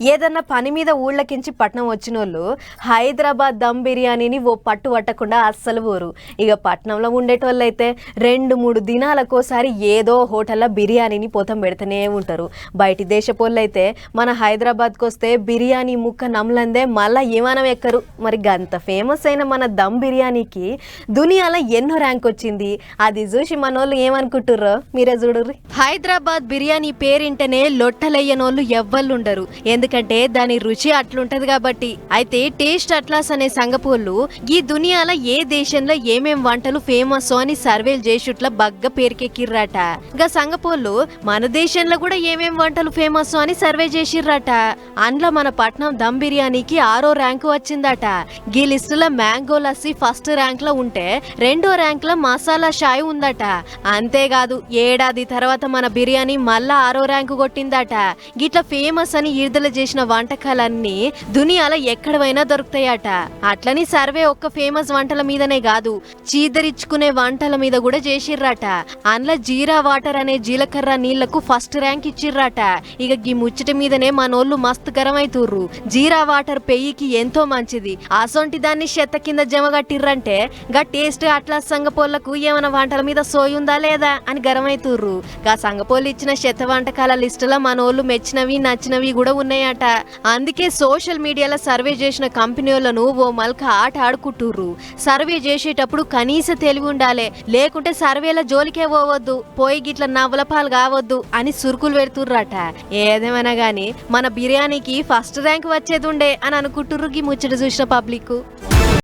ఏదన్నా పని మీద ఊళ్ళకించి పట్నం వచ్చిన వాళ్ళు హైదరాబాద్ దమ్ బిర్యానీని ఓ పట్టు పట్టకుండా అస్సలు పోరు ఇక పట్నంలో ఉండేటోళ్ళు అయితే రెండు మూడు దినాలకోసారి ఏదో హోటల్లో బిర్యానీని పోతం పెడుతూనే ఉంటారు. బయటి దేశపోళ్ళు అయితే మన హైదరాబాద్కి వస్తే బిర్యానీ ముక్క నమ్లందే మళ్ళా విమానం ఎక్కరు. మరి గంత ఫేమస్ అయిన మన దమ్ బిర్యానీకి దునియాలో ఎన్నో ర్యాంక్ వచ్చింది. అది చూసి మనోళ్ళు ఏమనుకుంటుర్రో? మీరే చూడరు హైదరాబాద్ బిర్యానీ పేరింటనే లొట్టలయ్యనోళ్ళు ఎవ్వళ్ళు ఉండరు ఎందుకంటే దాని రుచి అట్లుంటది కాబట్టి. అయితే టేస్ట్ అట్లాస్ అనే సంగపోళ్ళు ఈ దునియాల ఏ దేశంలో ఏమేం వంటలు ఫేమస్ అని సర్వేలు చేసిట్ల బగ్గ పేరుకెక్కిర్రట. గా సంగపోళ్ళు మన దేశంలో కూడా ఏమేం వంటలు ఫేమస్ అని సర్వే చేసిర్రట అందులో మన పట్నం దమ్ బిర్యానీకి ఆరో ర్యాంకు వచ్చిందట. ఈ లిస్టులో మ్యాంగో లస్సీ ఫస్ట్ ర్యాంక్లో ఉంటే రెండో ర్యాంక్లో మసాలా షాయ్ ఉందట. అంతేకాదు ఏడాది తర్వాత మన బిర్యానీ మళ్ళా ఆరో ర్యాంకు కొట్టిందట. గిట్లా ఫేమస్ అని విడుదల చేసిన వంటకాలన్నీ దునియాల ఎక్కడైనా దొరుకుతాయట. అట్లని సర్వే ఒక్క ఫేమస్ వంటల మీదనే కాదు చీదరిచ్చుకునే వంటల మీద కూడా చేసిర్రట. అందులో జీరా వాటర్ అనే జీలకర్ర నీళ్ళకు ఫస్ట్ ర్యాంక్ ఇచ్చిర్రట. ఇక ఈ ముచ్చట మీదనే మనోళ్ళు మస్తు గరమైతుర్రు జీరా వాటర్ పెయ్యికి ఎంతో మంచిది. అసొంటి దాన్ని చెత్త కింద జమగట్టిర్రంటే గా టేస్ట్ అట్లా సంగపోళ్ళకు ఏమైనా వంటల మీద సోయుందా లేదా అని గరమైతుర్రు. గా సంగపోళ్ళు ఇచ్చిన చెత్త వంటకాల లిస్టులో మనోళ్ళు మెచ్చినవి నచ్చినవి కూడా ఉన్నాయి ఉన్నాయట. అందుకే సోషల్ మీడియాలో సర్వే చేసిన కంపెనీలను ఓ మల్క ఆట ఆడుకుంటుర్రు. సర్వే చేసేటప్పుడు కనీస తెలివి ఉండాలి. లేకుంటే సర్వేల జోలికే పోవద్దు. పోయి గిట్ల నవ్వులపాలు కావద్దు అని సురుకులు పెడుతుర్రట. ఏదేమైనా గాని మన బిర్యానీకి ఫస్ట్ ర్యాంక్ వచ్చేది ఉండే అని అనుకుంటుర్రు గీ ముచ్చట చూసిన పబ్లిక్